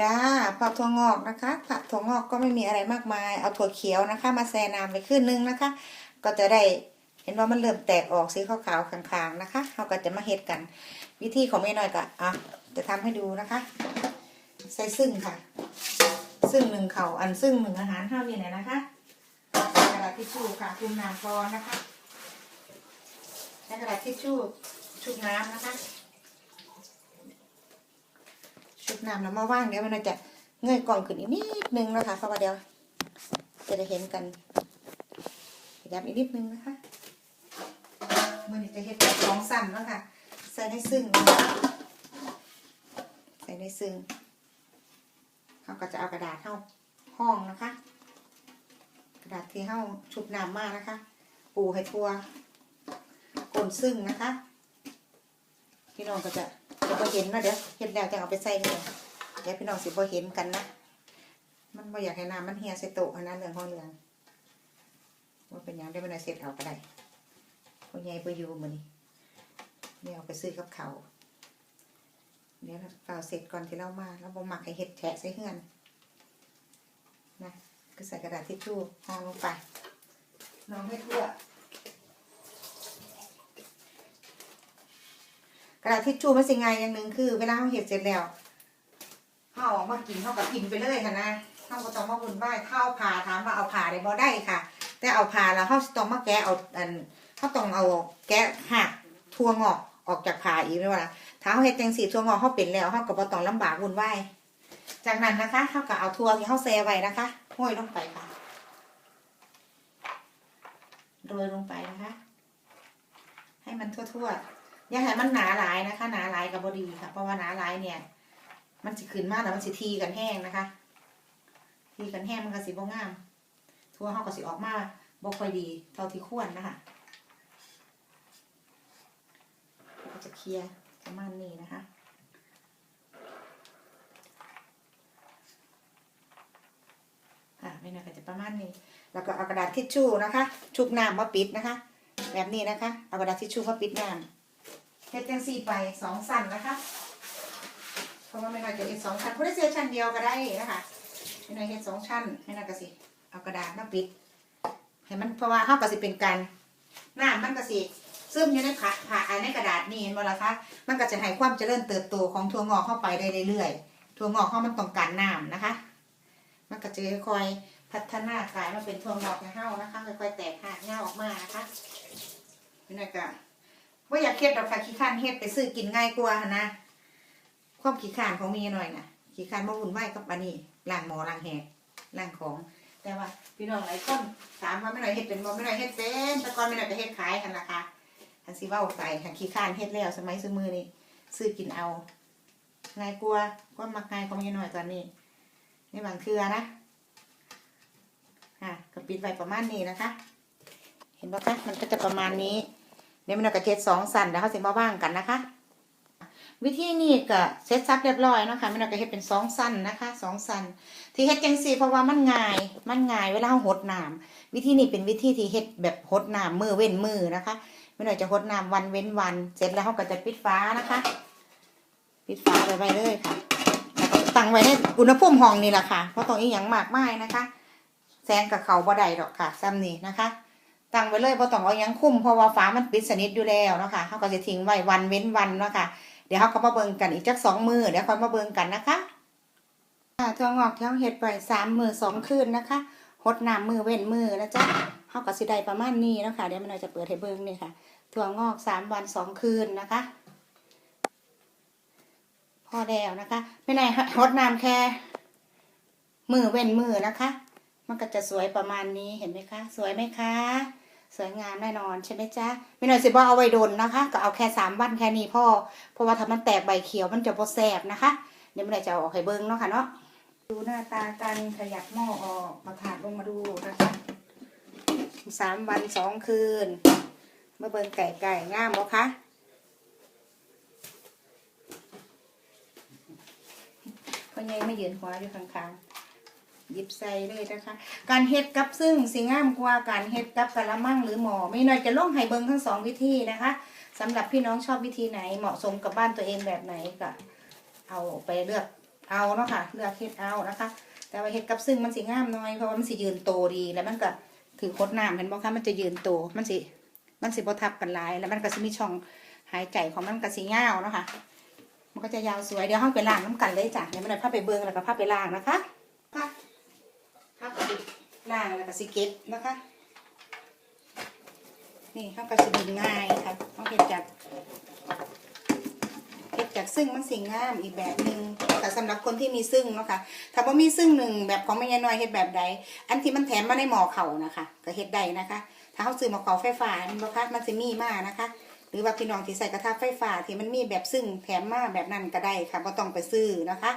จ้าผักถั่วงอกนะคะ ผักถั่วงอกก็ไม่มีอะไรมากมาย เอาถั่วเขียวนะคะ มาแซน้ำไปขึ้นนึงนะคะ ก็จะได้เห็นว่ามันเริ่มแตกออกสีขาวๆคางๆนะคะเราก็จะมาเฮ็ดกัน วิธีของแม่น้อยก็อะจะทำให้ดูนะคะ ใส่ซึ่งค่ะ ซึ่งหนึ่งเข่าอันซึ่งหนึ่งอาหารเท่านี้เนี่ยนะคะกระดาษทิชชู่ค่ะคลุมน้ำร้อนนะคะใช้กระดาษทิชชู่ชุบน้ำนะคะ ชุบน้ำแล้วมาว่างเดี๋ยวมันจะเงยกล่องขึ้นอีกนิดนึงนะคะเพราะว่าเดี๋ยวจะได้เห็นกันย้ำอีกนิดนึงนะคะมันจะเห็นแบบสองสั้นแล้วค่ะ ใส่ในซึ่งนะคะใส่ในซึ่งเขาก็จะเอากระดาษเข้าห้องนะคะ กระดาษที่เข้าชุบน้ำมากนะคะ ปูให้ทั่วกลนซึ่งนะคะ พี่น้องก็จะ จะพอเห็นนะเดี๋ยวเห็นแล้วจะเอาไปใส่เลยเดี๋ยวพี่น้องสิพอเห็นกันนะ มันบ่อยากให้น้ำมันเฮียใส่โต๊ะนนั้นเรื่องของเรื่องว่าเป็นยังได้เป็นเสร็จเอาก็ได้คนใหญ่ไปอยู่มือนี้เนี่ยเอาไปซื้อกับเขาเดี๋ยวเปล่าเสร็จก่อนที่เรามา แล้วบ่มักให้เห็ดแฉะใส่เฮือนนะก็ใส่กระดาษทิชชู่ห่อลงไปลองให้ทั่ว กระดาษทิชชู่มันสิไงอย่างหนึ่งคือ เวลาเราเห็ดเสร็จแล้วเขาออกมากินเขากับกินไปเลยค่ะนะเขาก็ต้องมาบุญไหว้เข้าผ่าถามว่าเอาผ่าได้บ่ได้ค่ะ แต่เอาผ่าแล้วเขาต้องมาแกะเอาอันเขาต้องเอาแกะหักทั่วงอกออกจากผ่าอีกไม่ว่าถ้าเขาเห็ดจังสีทั่วงอกเขาเป็นแล้วเขาก็บ่ต้องลำบากบุญไหว้จากนั้นนะคะเขาก็เอาทั่วที่เขาแซ่ไว้นะคะห้อยลงไปค่ะโรยลงไปนะคะ ให้มันทั่วๆ อย่าให้มันหนาหลายนะคะ หนาหลายกับบดีค่ะ เพราะว่าหนาหลายเนี่ย มันสิขึ้นมากแล้วมันสิทีกันแห้งนะคะ ทีกันแห้งมันก็สิบ่งามทั่วห้องก็สิออกมาบ่ค่อยดีเท่าที่ควรนะคะก็จะเคลียร์ประมาณนี้นะคะอะไม่น่าก็จะประมาณนี้ แล้วก็เอากระดาษทิชชู่นะคะ ชุบน้ำมาปิดนะคะ แบบนี้นะคะ เอากระดาษทิชชู่มาปิดน้ำ เฮ็ดจังสี่ไปสองสั้นนะคะ เพราะว่าไม่น่าจะเฮ็ดสองชั้นเพราะได้เสียชั้นเดียวก็ได้นะคะไม่น่าเฮ็ดสองชั้นไม่น่าก็สิ เอากระดาษมาปิดให้มันเพราะว่าเข้าก็สิเป็นกันน้ำมันก็สิซึมอยู่ในผักผ่าในกระดาษนี่เห็นบ่ล่ะคะ มันก็จะให้ความเจริญเติบโตของถั่วงอกเข้าไปได้เรื่อยๆถั่วงอกเข้ามันต้องการน้ำนะคะ มันก็จะค่อยพัฒนากลายมาเป็นถั่วงอกในเฮ้านะคะค่อยๆแตกหักเงาออกมานะคะไม่น่าก็ ว่าอยากเฮ็ดดอกค่ะขี้ข้านเฮ็ดไปซื้อกินง่ายกว่าหั่นะความขี้ข้านของมีหน่อยนะขี้ข้านบ่วุ่นวายกับอันนี้ล้างหมอล้างแหกล้างของ แต่ว่าพี่น้องหลายคนถามว่าไม่หน่อยเฮ็ดเป็นบ่ไม่หน่อยเฮ็ดเป็นแต่ก่อนไม่หน่อยก็เฮ็ดขายกันล่ะค่ะอันสิเว้าไปค่ะขี้ข้านเฮ็ดแล้วสมัยซื้อมือนี่ซื้อกินเอาง่ายกว่าความมักง่ายของมีหน่อยตอนนี้ในบางเทื่อนะค่ะก็ปิดไว้ประมาณนี้นะคะ เห็นบ่คะมันก็จะประมาณนี้ เดี๋ยวมันก็เทสสองสันแล้วเขาสิมาว่างกันนะคะ วิธีนี้ก็เซตซับเรียบร้อยนะคะมันก็เฮ็ดเป็นสองสันนะคะสองสันที่เฮ็ดจังซี่เพราะว่ามันง่าย มันง่ายเวลาเราหดน้ำวิธีนี้เป็นวิธีที่เฮ็ดแบบหดน้ำมือเว้นมือนะคะไม่หน่อยจะหดน้ำวันเว้นวัน เสร็จแล้วเขาก็จะปิดฟ้านะคะ ปิดฟ้าไปไว้เลยค่ะตั้งไว้ในอุณหภูมิห้องนี่แหละค่ะเพราะตรงนี้ยังมากไมายนะคะแสงกับเขาบ่ได้ดอกค่ะซ้ำนี่นะคะ ตั้งไว้เลยเพราต้องเอายังคุ้มเพราะว่าฟ้ามันปิดสนิทอยู่แล้วเนาะค่ะเขาก็จะทิ้งไว้วันเว้นวันเนาะค่ะเดี๋ยวเขาก็มาเบิ่งกันอีกจักสองมือเดี๋ยวค่อยมาเบิ่งกันนะคะค่ะถั่วงอกที่เขาเฮ็ดไปสามมือสองคืนนะคะหดน้ำมือเว้นมือนะจ๊ะเขาก็สิได้ประมาณนี้เนาะค่ะเดี๋ยวมันจะเปิดให้เบิ่งนี่ค่ะถั่วงอกสามวันสองคืนนะคะพอแล้วนะคะไม่ไหนหดน้ำแค่มือเว้นมือนะคะ มันก็จะสวยประมาณนี้เห็นไหมคะ สวยไหมคะ สวยงามแน่นอนใช่ไหมจ๊ะไม่หน่อยสิบ่เอาไว้โดนนะคะ ก็เอาแค่สามวันแค่นี้พ่อเพราะว่าถ้ามันแตกใบเขียวมันจะบ่แสบนะคะเดี๋ยวไม่หน่อยจะเอาออกให้เบิ้งเนาะค่ะเนาะดูหน้าตาการขยับหม้อออกมาถาดลงมาดูนะคะสามวันสองคืนมาเบิ้งไก่ไก่งามบ่คะพ่อใหญ่ไม่ยืนหัวอยู่ข้างๆ หยิบใส่เลยนะคะ การเฮ็ดกับซึ่งสิงามกว่าการเฮ็ดกับกะละมังหรือหมอไม่น้อยจะล่องให้เบิงทั้งสองวิธีนะคะสำหรับพี่น้องชอบวิธีไหนเหมาะสมกับบ้านตัวเองแบบไหนก็เอาไปเลือกเอาเนาะค่ะเลือกเฮ็ดเอานะคะ แต่ว่าเฮ็ดกับซึ่งมันสิงามน่อยเพราะว่ามันสิยืนโตดีแล้วมันก็ถือคดน้ำเห็นบ่คะมันจะยืนโตมันสิมันสิบทับกันหลาย แล้วมันก็สิมีช่องหายใจของมันก็สิยาเนาะค่ะ มันก็จะยาวสวย เดี๋ยวห้องไปล้างน้ำกันเลยจ้ะเดี๋ยวมันได้าไปเบิ่งแล้วก็พาไปล้างนะคะ ล้างแล้วก็สิเก็บนะคะ นี่เข้ากระสิดึงง่ายค่ะข้าเห็ดจากเห็ดจากซึ่งมันสิ่งงามอีกแบบหนึ่งแต่สำหรับคนที่มีซึ่งเนาะค่ะถ้าว่ามีซึ่งหนึ่งแบบของแม่ยายน้อยเห็ดแบบใด อันที่มันแถมมาในหม้อเข่านะคะ ก็เห็ดได้นะคะ ถ้าเขาซื้อหม้อเข่าไฟฟ้านบ่คะมันจะมีมากนะคะหรือว่าพี่น้องที่ใส่กระทะไฟฟ้าที่มันมีแบบซึ่งแถมมาแบบนั้นก็ได้ค่ะบ่ต้องไปซื้อนะคะ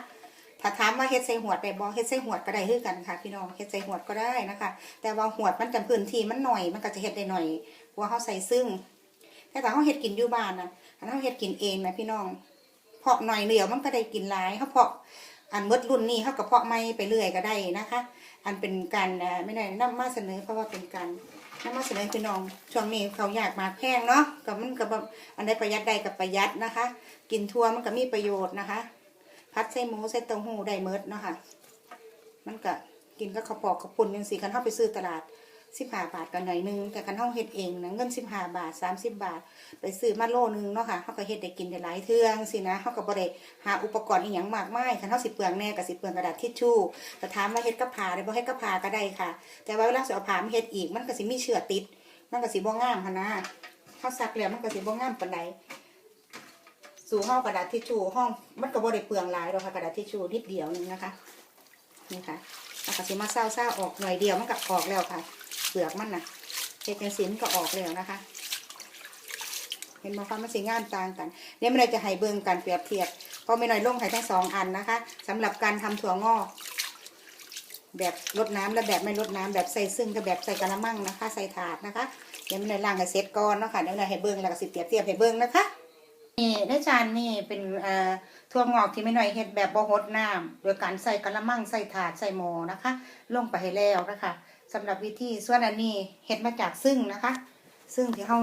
ถ้าถามว่าเฮ็ดใส่หวดได้บ่เฮ็ดใส่หวดก็ได้คือกันค่ะ พี่น้องเฮ็ดใส่หวดก็ได้นะคะ แต่ว่าหวดมันจำพื้นที่มันหน่อย มันก็จะเฮ็ดได้หน่อยเพราะว่าเขาใส่ซึ่ง แต่ถ้าเขาเฮ็ดกินอยู่บ้านนะอันนั้นเขาเฮ็ดกินเองนะพี่น้องเพาะหน่อยเดียวมันก็ได้กินหลายเขาเพาะอันมดรุ่นนี้เขาก็เพาะไม่ไปเรื่อยก็ได้นะคะ อันเป็นการเอ่ไม่ได้นำมาเสนอเพราะว่าเป็นการนำมาเสนอพี่น้องช่วงนี้เขาอยากมาแพงเนาะกับมันกับอันใดประหยัดใดกับประหยัดนะคะ กินทั่วมันก็มีประโยชน์นะคะ พัดใส่หมูใส่เต้าหู้ได้เมิดเนาะค่ะ มันก็กินก็ข้าวปอกข้าวปุ้นยังสี่คันเข้าไปซื้อตลาดสิบห้าบาทกันหน่อยนึงแต่คันเข้าเฮ็ดเองนะเงินสิบห้าบาทสามสิบบาท ไปซื้อมาโลนึงเนาะค่ะเขาก็เฮ็ดได้กินได้หลายเทืองสินะเขาก็บ่ได้หาอุปกรณ์อีหยังมากมายคันเขาสิเปลืองแน่ก็สิเปลืองกระดาษทิชชู่แต่ถามว่าเฮ็ดกับผ้าได้บ่เฮ็ดกับผ้าก็ได้ค่ะ แต่ว่าเวลาสิเอาผ้ามเฮ็ดอีกมันก็สิมีเชื้อติด มันก็สิบ่งามหันนะเขาซักแล้วมันก็สิบ่งามปานใด สู่ห้องกระดาษทิชชู่ห้องมันก็บ่ได้เปลืองหลายหรอกค่ะกระดาษทิชชู่นิดเดียวนึงนะคะนี่ค่ะแล้วก็สิมาเศร้าๆออกหน่อยเดียวมันก็ออกแล้วค่ะ เปลือกมันน่ะเฮ็ดจังซี่มันก็ออกแล้วนะคะ เห็นไหมคะมันสีงามต่างกันเดี๋ยวไม่ได้จะให้เบิ่งการเปรียบเทียบพราะไม่น้อยลงให้ทั้งสองอันนะคะสำหรับการทำถั่วงอกแบบลดน้ำและแบบไม่ลดน้ำแบบใส่ซึ่งกับแบบใส่กระมังนะคะ ใส่ถาดนะคะเดี๋ยวไม่ได้ล้างให้เสร็จก่อนเนาะค่ะเดี๋ยวไม่ได้ให้เบิ่งแล้วก็สิเปรียบเทียบให้เบิ่งนะคะ นี่ได้จานนี่เป็นเอ่อถั่วงอกที่ไม่หน้อยเฮ็ดแบบบ่ฮดน้ำโดยการใส่กระมังใส่ถาดใส่หม้อนะคะ ลงไปให้แล้วนะคะสำหรับวิธีส่วนอันนี้เฮ็ดมาจากซึ่งนะคะ ซึ่งที่เฮา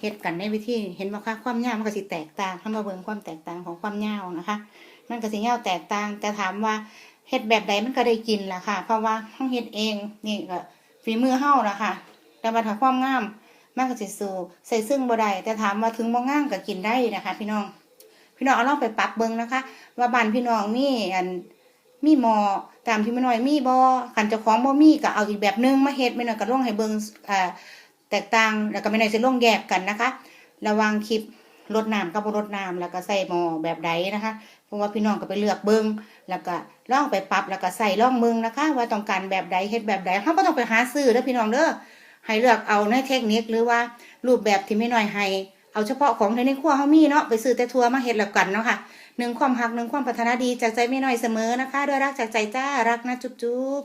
เฮ็ดกันในวิธีเห็นบ่คะความยาวมันก็สิแตกต่างเฮามาเบิ่งความแตกต่างของความยาวนะคะ มันก็สิยาวแตกต่าง แต่ถามว่าเฮ็ดแบบใดมันก็ได้กินล่ะค่ะ เพราะว่าเฮาเฮ็ดเองนี่ก็ฝีมือเฮาล่ะค่ะ แต่ว่าถ้าความงาม มันก็สิสูใส่ซึ่งบ่ได้แต่ถามว่าถึงบ่งามก็กินได้นะคะ พี่น้อง พี่น้องเอาลองไปปรับเบิ่งนะคะ ว่าบ้านพี่น้องมีอันมีหมอตามที่แม่น้อยมีบ่คันเจ้าของบ่มีก็เอาอีกแบบนึงมาเฮ็ดแม่น้อยก็ลงให้เบิ่งอ่าแตกต่างแล้วก็แม่น้อยสิลงแยกกันนะคะ ระว่างคลิปรดน้ำกับบ่รดน้ำแล้วก็ใส่หมอแบบใดนะคะเพราะว่าพี่น้องก็ไปเลือกเบิ่งแล้วก็ล่องไปปรับแล้วก็ใส่ล่องเบิ่งนะคะ ว่าต้องการแบบใดเฮ็ดแบบใดเฮาบ่ต้องไปหาซื้อเด้อพี่น้องเด้อ ให้เลือกเอาในเทคนิคหรือว่ารูปแบบที่ไม่น้อยให้เอาเฉพาะของในครัวเฮามีเนาะไปซื้อแต่ทัวมาเฮ็ดแล้วกันเนาะค่ะหนึ่งความหักหนึ่งความพัฒนาดีจากใจไม่น้อยเสมอนะคะ ด้วยรักจากใจจ้ารักนะจุ๊บจุ๊บ